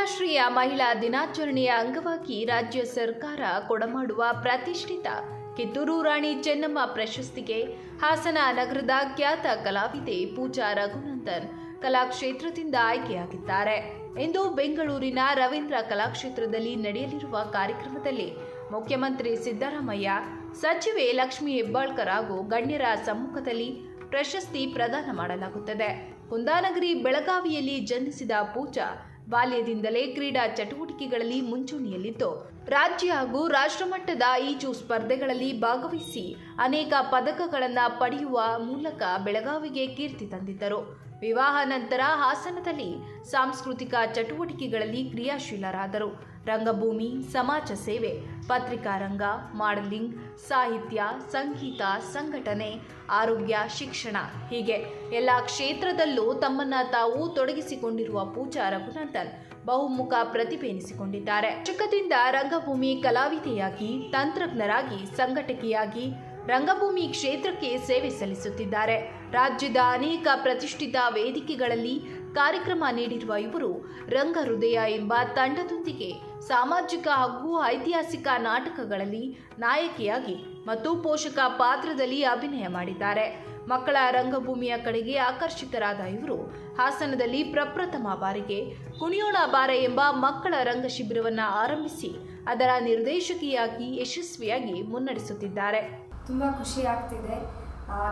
ಅಂತಾರಾಷ್ಟ್ರೀಯ ಮಹಿಳಾ ದಿನಾಚರಣೆಯ ಅಂಗವಾಗಿ ರಾಜ್ಯ ಸರ್ಕಾರ ಕೊಡಮಾಡುವ ಪ್ರತಿಷ್ಠಿತ ಕಿತ್ತೂರು ರಾಣಿ ಚೆನ್ನಮ್ಮ ಪ್ರಶಸ್ತಿಗೆ ಹಾಸನ ನಗರದ ಖ್ಯಾತ ಕಲಾವಿದೆ ಪೂಜಾ ರಘುನಂದನ್ ಕಲಾಕ್ಷೇತ್ರದಿಂದ ಆಯ್ಕೆಯಾಗಿದ್ದಾರೆ. ಇಂದು ಬೆಂಗಳೂರಿನ ರವೀಂದ್ರ ಕಲಾಕ್ಷೇತ್ರದಲ್ಲಿ ನಡೆಯಲಿರುವ ಕಾರ್ಯಕ್ರಮದಲ್ಲಿ ಮುಖ್ಯಮಂತ್ರಿ ಸಿದ್ದರಾಮಯ್ಯ, ಸಚಿವೆ ಲಕ್ಷ್ಮೀ ಹೆಬ್ಬಾಳ್ಕರ್ ಹಾಗೂ ಗಣ್ಯರ ಸಮ್ಮುಖದಲ್ಲಿ ಪ್ರಶಸ್ತಿ ಪ್ರದಾನ ಮಾಡಲಾಗುತ್ತದೆ. ಕುಂದಾನಗರಿ ಬೆಳಗಾವಿಯಲ್ಲಿ ಜನಿಸಿದ ಪೂಜಾ ಬಾಲ್ಯದಿಂದಲೇ ಕ್ರೀಡಾ ಚಟುವಟಿಕೆಗಳಲ್ಲಿ ಮುಂಚೂಣಿಯಲ್ಲಿದ್ದು ರಾಜ್ಯ ಹಾಗೂ ರಾಷ್ಟ್ರಮಟ್ಟದ ಈಜು ಸ್ಪರ್ಧೆಗಳಲ್ಲಿ ಭಾಗವಹಿಸಿ ಅನೇಕ ಪದಕಗಳನ್ನು ಪಡೆಯುವ ಮೂಲಕ ಬೆಳಗಾವಿಗೆ ಕೀರ್ತಿ ತಂದಿದ್ದರು. ವಿವಾಹ ನಂತರ ಹಾಸನದಲ್ಲಿ ಸಾಂಸ್ಕೃತಿಕ ಚಟುವಟಿಕೆಗಳಲ್ಲಿ ಕ್ರಿಯಾಶೀಲರಾದರು. ರಂಗಭೂಮಿ, ಸಮಾಜ ಸೇವೆ, ಪತ್ರಿಕಾ ರಂಗ, ಮಾಡಲಿಂಗ್, ಸಾಹಿತ್ಯ, ಸಂಗೀತ, ಸಂಘಟನೆ, ಆರೋಗ್ಯ, ಶಿಕ್ಷಣ ಹೀಗೆ ಎಲ್ಲ ಕ್ಷೇತ್ರದಲ್ಲೂ ತಮ್ಮನ್ನ ತಾವು ತೊಡಗಿಸಿಕೊಂಡಿರುವ ಪೂಜಾ ರಘುನಂದನ್ ಬಹುಮುಖ ಪ್ರತಿಭೆ ಎನಿಸಿಕೊಂಡಿದ್ದಾರೆ ಚಿಕ್ಕದಿಂದ ರಂಗಭೂಮಿ ಕಲಾವಿದೆಯಾಗಿ, ತಂತ್ರಜ್ಞರಾಗಿ, ಸಂಘಟಕಿಯಾಗಿ ರಂಗಭೂಮಿ ಕ್ಷೇತ್ರಕ್ಕೆ ಸೇವೆ ಸಲ್ಲಿಸುತ್ತಿದ್ದಾರೆ. ರಾಜ್ಯದ ಅನೇಕ ಪ್ರತಿಷ್ಠಿತ ವೇದಿಕೆಗಳಲ್ಲಿ ಕಾರ್ಯಕ್ರಮ ನೀಡಿರುವ ಇವರು ರಂಗ ಹೃದಯ ಎಂಬ ತಂಡದೊಂದಿಗೆ ಸಾಮಾಜಿಕ ಹಾಗೂ ಐತಿಹಾಸಿಕ ನಾಟಕಗಳಲ್ಲಿ ನಾಯಕಿಯಾಗಿ ಮತ್ತು ಪೋಷಕ ಪಾತ್ರದಲ್ಲಿ ಅಭಿನಯ ಮಾಡಿದ್ದಾರೆ. ಮಕ್ಕಳ ರಂಗಭೂಮಿಯ ಕಡೆಗೆ ಆಕರ್ಷಿತರಾದ ಇವರು ಹಾಸನದಲ್ಲಿ ಪ್ರಪ್ರಥಮ ಬಾರಿಗೆ ಕುಣಿಯೋಣ ಬಾರ ಎಂಬ ಮಕ್ಕಳ ರಂಗ ಶಿಬಿರವನ್ನು ಆರಂಭಿಸಿ ಅದರ ನಿರ್ದೇಶಕಿಯಾಗಿ ಯಶಸ್ವಿಯಾಗಿ ಮುನ್ನಡೆಸುತ್ತಿದ್ದಾರೆ. ತುಂಬ ಖುಷಿ ಆಗ್ತಿದೆ.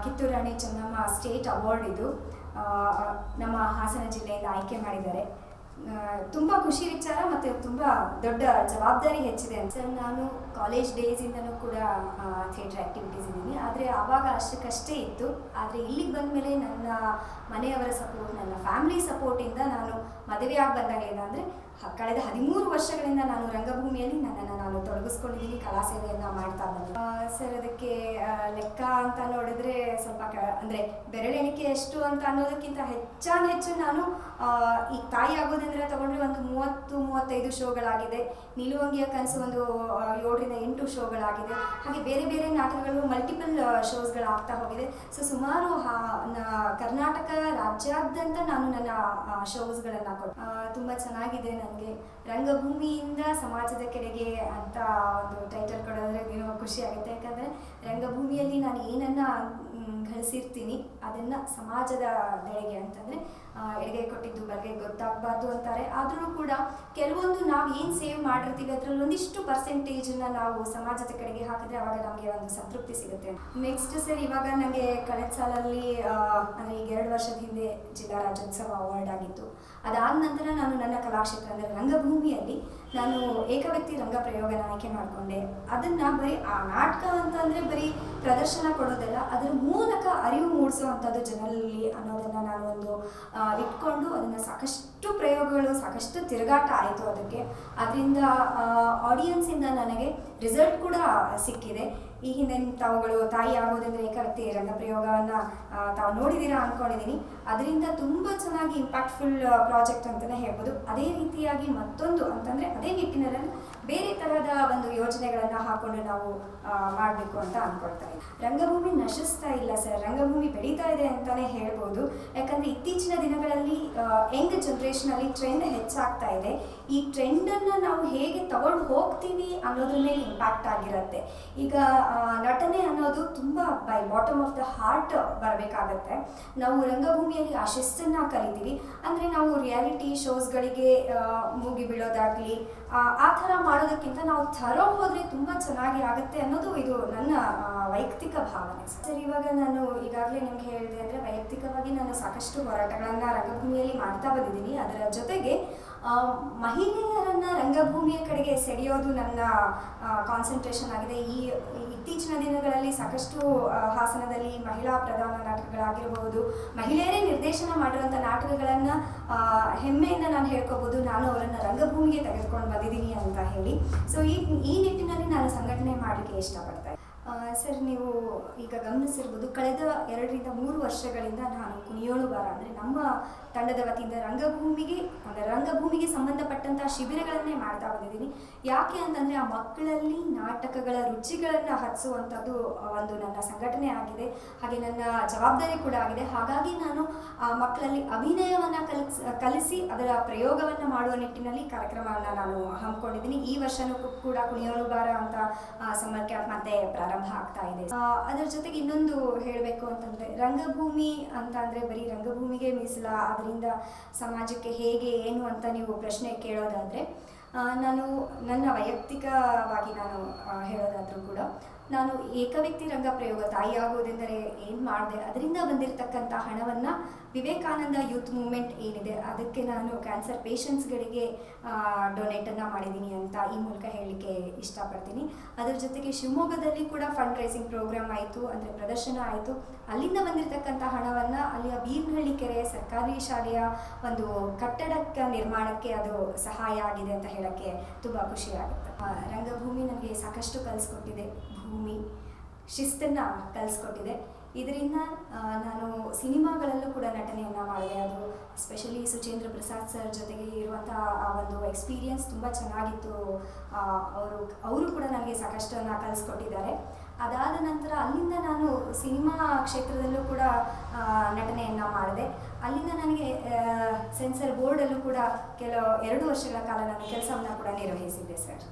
ಕಿತ್ತೂರು ಚೆನ್ನಮ್ಮ ಸ್ಟೇಟ್ ಅವಾರ್ಡ್ ಇದು. ನಮ್ಮ ಹಾಸನ ಜಿಲ್ಲೆಯಿಂದ ಆಯ್ಕೆ ಮಾಡಿದ್ದಾರೆ. ತುಂಬ ಖುಷಿ ವಿಚಾರ ಮತ್ತು ತುಂಬ ದೊಡ್ಡ ಜವಾಬ್ದಾರಿ ಹೆಚ್ಚಿದೆ ಸರ್, ನಾನು ಕಾಲೇಜ್ ಡೇಸಿಂದನೂ ಕೂಡ ಥಿಯೇಟರ್ ಆ್ಯಕ್ಟಿವಿಟೀಸ್ ಇದ್ದೀನಿ. ಆದರೆ ಆವಾಗ ಅಷ್ಟಕ್ಕಷ್ಟೇ ಇತ್ತು. ಆದರೆ ಇಲ್ಲಿಗೆ ಬಂದ ಮೇಲೆ ನನ್ನ ಮನೆಯವರ ಸಪೋರ್ಟ್ ನನ್ನ ಫ್ಯಾಮಿಲಿ ಸಪೋರ್ಟಿಂದ ನಾನು ಮದುವೆಯಾಗಿ ಬಂದಾಗಲಿಲ್ಲ ಅಂದರೆ ಕಳೆದ ಹದಿಮೂರು ವರ್ಷಗಳಿಂದ ನಾನು ರಂಗಭೂಮಿಯಲ್ಲಿ ನನ್ನನ್ನು ನಾನು ತೊಡಗಿಸ್ಕೊಂಡಿದ್ದೀನಿ, ಕಲಾ ಸೇವೆಯನ್ನು ಮಾಡ್ತಾ ಬಂದೆ. ಸರ್, ಅದಕ್ಕೆ ಲೆಕ್ಕ ಅಂತ ನೋಡಿದ್ರೆ ಸ್ವಲ್ಪ ಕ, ಅಂದರೆ ಬೆರಳೆಣಿಕೆ ಎಷ್ಟು ಅಂತ ಅನ್ನೋದಕ್ಕಿಂತ ಹೆಚ್ಚಾನ್ ಹೆಚ್ಚು ನಾನು ಈ ತಾಯಿ ಆಗೋದಂದ್ರೆ ತಗೊಂಡ್ರೆ ಒಂದು ಮೂವತ್ತು, ಮೂವತ್ತೈದು ಶೋಗಳಾಗಿದೆ. ನಿಲುವಂಗಿಯ ಕನಸು ಒಂದು ಏಳರಿಂದ ಎಂಟು ಶೋಗಳಾಗಿದೆ. ಹಾಗೆ ಬೇರೆ ಬೇರೆ ನಾಟಕಗಳು ಮಲ್ಟಿಪಲ್ ಶೋಸ್ಗಳಾಗ್ತಾ ಹೋಗಿದೆ. ಸೊ ಸುಮಾರು ಕರ್ನಾಟಕ ರಾಜ್ಯಾದ್ಯಂತ ನಾನು ನನ್ನ ಶೋಸ್ಗಳನ್ನು ಕೊಟ್ಟು ತುಂಬ ಚೆನ್ನಾಗಿದೆ. ನನಗೆ ರಂಗಭೂಮಿಯಿಂದ ಸಮಾಜದ ಕಡೆಗೆ ಅಂತ ಒಂದು ಟೈಟಲ್ ಕೊಡೋದ್ರೆ ಏನೋ ಖುಷಿ ಆಗುತ್ತೆ. ಯಾಕಂದರೆ ರಂಗಭೂಮಿಯಲ್ಲಿ ನಾನು ಏನನ್ನ ಗಳಿಸಿರ್ತೀನಿ ಅದನ್ನು ಸಮಾಜದ ದೆಳೆಗೆ ಅಂತಂದ್ರೆ ಎಡಗೈ ಕೊಟ್ಟಿದ್ದು ಬಗ್ಗೆ ಗೊತ್ತಾಗಬಾರ್ದು ಅಂತಾರೆ. ಆದರೂ ಕೂಡ ಕೆಲವೊಂದು ನಾವು ಏನು ಸೇವ್ ಮಾಡಿರ್ತೀವಿ, ಅದರಲ್ಲಿ ಒಂದಿಷ್ಟು ಪರ್ಸೆಂಟೇಜನ್ನ ನಾವು ಸಮಾಜದ ಕಡೆಗೆ ಹಾಕಿದ್ರೆ ಅವಾಗ ನಮಗೆ ಒಂದು ಸಂತೃಪ್ತಿ ಸಿಗುತ್ತೆ. ನೆಕ್ಸ್ಟ್ ಸರ್, ಇವಾಗ ನನಗೆ ಕಳೆದ ಸಾಲಲ್ಲಿ ಅಂದರೆ ಈಗ ಎರಡು ವರ್ಷದ ಹಿಂದೆ ಜಿಲ್ಲಾ ರಾಜ್ಯೋತ್ಸವ ಅವಾರ್ಡ್ ಆಗಿತ್ತು. ಅದಾದ ನಂತರ ನಾನು ನನ್ನ ಕಲಾಕ್ಷೇತ್ರ, ಅಂದರೆ ರಂಗಭೂಮಿಯಲ್ಲಿ ನಾನು ಏಕವ್ಯಕ್ತಿ ರಂಗ ಪ್ರಯೋಗನ ಆಯ್ಕೆ ಮಾಡಿಕೊಂಡೆ. ಅದನ್ನು ಬರೀ ಆ ನಾಟಕ ಅಂತಂದರೆ ಬರೀ ಪ್ರದರ್ಶನ ಕೊಡೋದಲ್ಲ ಅದರ ಮೂಲಕ ಅರಿವು ಮೂಡಿಸುವಂಥದ್ದು ಜನರಲ್ಲಿ ಅನ್ನೋದನ್ನು ನಾನು ಒಂದು ಇಟ್ಕೊಂಡು ಅದನ್ನು ಸಾಕಷ್ಟು ಪ್ರಯೋಗಗಳು, ಸಾಕಷ್ಟು ತಿರುಗಾಟ ಆಯಿತು ಅದಕ್ಕೆ. ಅದರಿಂದ ಆಡಿಯನ್ಸಿಂದ ನನಗೆ ರಿಸಲ್ಟ್ ಕೂಡ ಸಿಕ್ಕಿದೆ. ಈ ಹಿಂದೆ ತಾವುಗಳು ತಾಯಿ ಆಗೋದಂದ್ರೆ ಏಕವ್ಯಕ್ತಿ ರಂಗಪ್ರಯೋಗವನ್ನು ತಾವು ನೋಡಿದ್ದೀರಾ ಅಂದ್ಕೊಂಡಿದ್ದೀನಿ ಅದರಿಂದ ತುಂಬ ಚೆನ್ನಾಗಿ ಇಂಪ್ಯಾಕ್ಟ್ಫುಲ್ ಪ್ರಾಜೆಕ್ಟ್ ಅಂತಲೇ ಹೇಳ್ಬೋದು. ಅದೇ ರೀತಿಯಾಗಿ ಮತ್ತೊಂದು ಅಂತಂದರೆ ಅದೇ ನಿಟ್ಟಿನಲ್ಲಿ ಬೇರೆ ತರಹದ ಒಂದು ಯೋಜನೆಗಳನ್ನು ಹಾಕೊಂಡು ನಾವು ಮಾಡಬೇಕು ಅಂತ ಅಂದ್ಕೊಳ್ತಾ ಇದ್ದೀವಿ ರಂಗಭೂಮಿ ನಶಿಸ್ತಾ ಇಲ್ಲ ಸರ್. ರಂಗಭೂಮಿ ಬೆಳೀತಾ ಇದೆ ಅಂತಾನೆ ಹೇಳ್ಬೋದು. ಯಾಕಂದ್ರೆ ಇತ್ತೀಚಿನ ದಿನಗಳಲ್ಲಿ ಯಂಗ್ ಜನ್ರೇಷನಲ್ಲಿ ಟ್ರೆಂಡ್ ಹೆಚ್ಚಾಗ್ತಾ ಇದೆ. ಈ ಟ್ರೆಂಡ್ ಅನ್ನ ನಾವು ಹೇಗೆ ತಗೊಂಡು ಹೋಗ್ತೀವಿ ಅನ್ನೋದ್ರ ಮೇಲೆ ಇಂಪ್ಯಾಕ್ಟ್ ಆಗಿರುತ್ತೆ. ಈಗ ನಟನೆ ಅನ್ನೋದು ತುಂಬಾ by bottom of the heart ಬರಬೇಕಾಗತ್ತೆ. ನಾವು ರಂಗಭೂಮಿಯಲ್ಲಿ ಆ ಶಿಸ್ತನ್ನ ಕಲಿತೀವಿ. ಅಂದ್ರೆ ನಾವು ರಿಯಾಲಿಟಿ ಶೋಸ್ಗಳಿಗೆ ಮೂಗಿ ಬೀಳೋದಾಗಲಿ ಆ ಥರ ಮಾಡೋದಕ್ಕಿಂತ ನಾವು ಥರೋ ಹೋದರೆ ತುಂಬ ಚೆನ್ನಾಗಿ ಆಗುತ್ತೆ ಅನ್ನೋದು ಇದು ನನ್ನ ವೈಯಕ್ತಿಕ ಭಾವನೆ. ಸರ್, ಇವಾಗ ನಾನು ಈಗಾಗಲೇ ನಿಮ್ಗೆ ಹೇಳಿದೆ ಅಂದರೆ ವೈಯಕ್ತಿಕವಾಗಿ ನಾನು ಸಾಕಷ್ಟು ಹೋರಾಟಗಳನ್ನು ರಂಗಭೂಮಿಯಲ್ಲಿ ಮಾಡ್ತಾ ಬಂದಿದ್ದೀನಿ. ಅದರ ಜೊತೆಗೆ ಮಹಿಳೆಯರನ್ನ ರಂಗಭೂಮಿಯ ಕಡೆಗೆ ಸೆಳೆಯೋದು ನನ್ನ ಕಾನ್ಸಂಟ್ರೇಷನ್ ಆಗಿದೆ. ಈ ಇತ್ತೀಚಿನ ದಿನಗಳಲ್ಲಿ ಸಾಕಷ್ಟು ಹಾಸನದಲ್ಲಿ ಮಹಿಳಾ ಪ್ರಧಾನ ನಾಟಕಗಳಾಗಿರಬಹುದು ಮಹಿಳೆಯರೇ ನಿರ್ದೇಶನ ಮಾಡಿರುವಂಥ ನಾಟಕಗಳನ್ನು ಹೆಮ್ಮೆಯಿಂದ ನಾನು ಹೇಳ್ಕೋಬೋದು. ನಾನು ಅವರನ್ನು ರಂಗಭೂಮಿಗೆ ತೆಗೆದುಕೊಂಡು ಬಂದಿದ್ದೀನಿ ಅಂತ ಹೇಳಿ. ಸೊ ಈ ಈ ನಿಟ್ಟಿನಲ್ಲಿ ನಾನು ಸಂಘಟನೆ ಮಾಡಲಿಕ್ಕೆ ಇಷ್ಟಪಡ್ತಾ ಇದ್ದೀನಿ. ಆ, ಸರ್, ನೀವು ಈಗ ಗಮನಿಸಿರ್ಬೋದು ಕಳೆದ ಎರಡರಿಂದ ಮೂರು ವರ್ಷಗಳಿಂದ ನಾನು ಕುಣಿಯೋಳು ಬಾರ ಅಂದರೆ ನಮ್ಮ ತಂಡದ ವತಿಯಿಂದ ರಂಗಭೂಮಿಗೆ, ಅಂದರೆ ರಂಗಭೂಮಿಗೆ ಸಂಬಂಧಪಟ್ಟಂತಹ ಶಿಬಿರಗಳನ್ನೇ ಮಾಡ್ತಾ ಬಂದಿದ್ದೀನಿ. ಯಾಕೆ ಅಂತಂದರೆ ಆ ಮಕ್ಕಳಲ್ಲಿ ನಾಟಕಗಳ ರುಚಿಗಳನ್ನು ಹಚ್ಚುವಂಥದ್ದು ಒಂದು ನನ್ನ ಸಂಘಟನೆ ಆಗಿದೆ. ಹಾಗೆ ನನ್ನ ಜವಾಬ್ದಾರಿ ಕೂಡ ಆಗಿದೆ. ಹಾಗಾಗಿ ನಾನು ಆ ಮಕ್ಕಳಲ್ಲಿ ಅಭಿನಯವನ್ನು ಕಲಿಸ್, ಕಲಿಸಿ ಅದರ ಪ್ರಯೋಗವನ್ನು ಮಾಡುವ ನಿಟ್ಟಿನಲ್ಲಿ ಕಾರ್ಯಕ್ರಮವನ್ನು ನಾನು ಹಮ್ಮಿಕೊಂಡಿದ್ದೀನಿ. ಈ ವರ್ಷನೂ ಕೂಡ ಕುಣಿಯೋಳು ಬಾರ ಅಂತ ಸಮ್ಮರ್ ಕ್ಯಾಂಪ್ ಮತ್ತೆ ಪ್ರಾರಂಭ ಆಗ್ತಾ ಇದೆ. ಅದರ ಜೊತೆಗೆ ಇನ್ನೊಂದು ಹೇಳಬೇಕು ಅಂತಂದ್ರೆ, ರಂಗಭೂಮಿ ಅಂತ ಅಂದ್ರೆ ಬರೀ ರಂಗಭೂಮಿಗೆ ಮೀಸಲ, ಅದರಿಂದ ಸಮಾಜಕ್ಕೆ ಹೇಗೆ, ಏನು ಅಂತ ನೀವು ಪ್ರಶ್ನೆ ಕೇಳೋದಾದ್ರೆ ನಾನು ನನ್ನ ವೈಯಕ್ತಿಕವಾಗಿ ನಾನು ಹೇಳೋದಾದ್ರೂ ಕೂಡ ನಾನು ಏಕವ್ಯಕ್ತಿ ರಂಗ ಪ್ರಯೋಗ ತಾಯಿಯಾಗುವುದೆಂದರೆ ಏನು ಮಾಡಿದೆ? ಅದರಿಂದ ಬಂದಿರತಕ್ಕಂಥ ಹಣವನ್ನು ವಿವೇಕಾನಂದ ಯೂತ್ ಮೂವ್ಮೆಂಟ್ ಏನಿದೆ, ಅದಕ್ಕೆ ನಾನು ಕ್ಯಾನ್ಸರ್ ಪೇಷಂಟ್ಸ್ಗಳಿಗೆ ಡೊನೇಟನ್ನು ಮಾಡಿದ್ದೀನಿ ಅಂತ ಈ ಮೂಲಕ ಹೇಳಲಿಕ್ಕೆ ಇಷ್ಟಪಡ್ತೀನಿ. ಅದರ ಜೊತೆಗೆ ಶಿವಮೊಗ್ಗದಲ್ಲಿ ಕೂಡ ಫಂಡ್ ರೈಸಿಂಗ್ ಪ್ರೋಗ್ರಾಮ್ ಆಯಿತು, ಅಂದರೆ ಪ್ರದರ್ಶನ ಆಯಿತು. ಅಲ್ಲಿಂದ ಬಂದಿರತಕ್ಕಂಥ ಹಣವನ್ನು ಅಲ್ಲಿಯ ಬೀರ್ನಹಳ್ಳಿ ಕೆರೆ ಸರ್ಕಾರಿ ಶಾಲೆಯ ಒಂದು ಕಟ್ಟಡಕ್ಕೆ, ನಿರ್ಮಾಣಕ್ಕೆ ಅದು ಸಹಾಯ ಆಗಿದೆ ಅಂತ ಹೇಳೋಕ್ಕೆ ತುಂಬ ಖುಷಿಯಾಗುತ್ತೆ. ರಂಗಭೂಮಿ ನನಗೆ ಸಾಕಷ್ಟು ಕಲಿಸ್ಕೊಟ್ಟಿದೆ. ಭೂಮಿ ಶಿಸ್ತನ್ನು ಕಲಿಸ್ಕೊಟ್ಟಿದೆ. ಇದರಿಂದ ನಾನು ಸಿನಿಮಾಗಳಲ್ಲೂ ಕೂಡ ನಟನೆಯನ್ನು ಮಾಡಿದೆ. ಅದು ಸ್ಪೆಷಲಿ ಸುಚೇಂದ್ರ ಪ್ರಸಾದ್ ಸರ್ ಜೊತೆಗೆ ಇರುವಂಥ ಆ ಒಂದು ಎಕ್ಸ್ಪೀರಿಯನ್ಸ್ ತುಂಬ ಚೆನ್ನಾಗಿತ್ತು. ಅವರು ಅವರು ಕೂಡ ನನಗೆ ಸಾಕಷ್ಟನ್ನು ಕಲಿಸ್ಕೊಟ್ಟಿದ್ದಾರೆ. ಅದಾದ ನಂತರ ಅಲ್ಲಿಂದ ನಾನು ಸಿನಿಮಾ ಕ್ಷೇತ್ರದಲ್ಲೂ ಕೂಡ ನಟನೆಯನ್ನು ಮಾಡಿದೆ. ಅಲ್ಲಿಂದ ನನಗೆ ಸೆನ್ಸರ್ ಬೋರ್ಡಲ್ಲೂ ಕೂಡ ಕೆಲವು ಎರಡು ವರ್ಷಗಳ ಕಾಲ ನಾನು ಕೆಲಸವನ್ನು ಕೂಡ ನಿರ್ವಹಿಸಿದ್ದೆ ಸರ್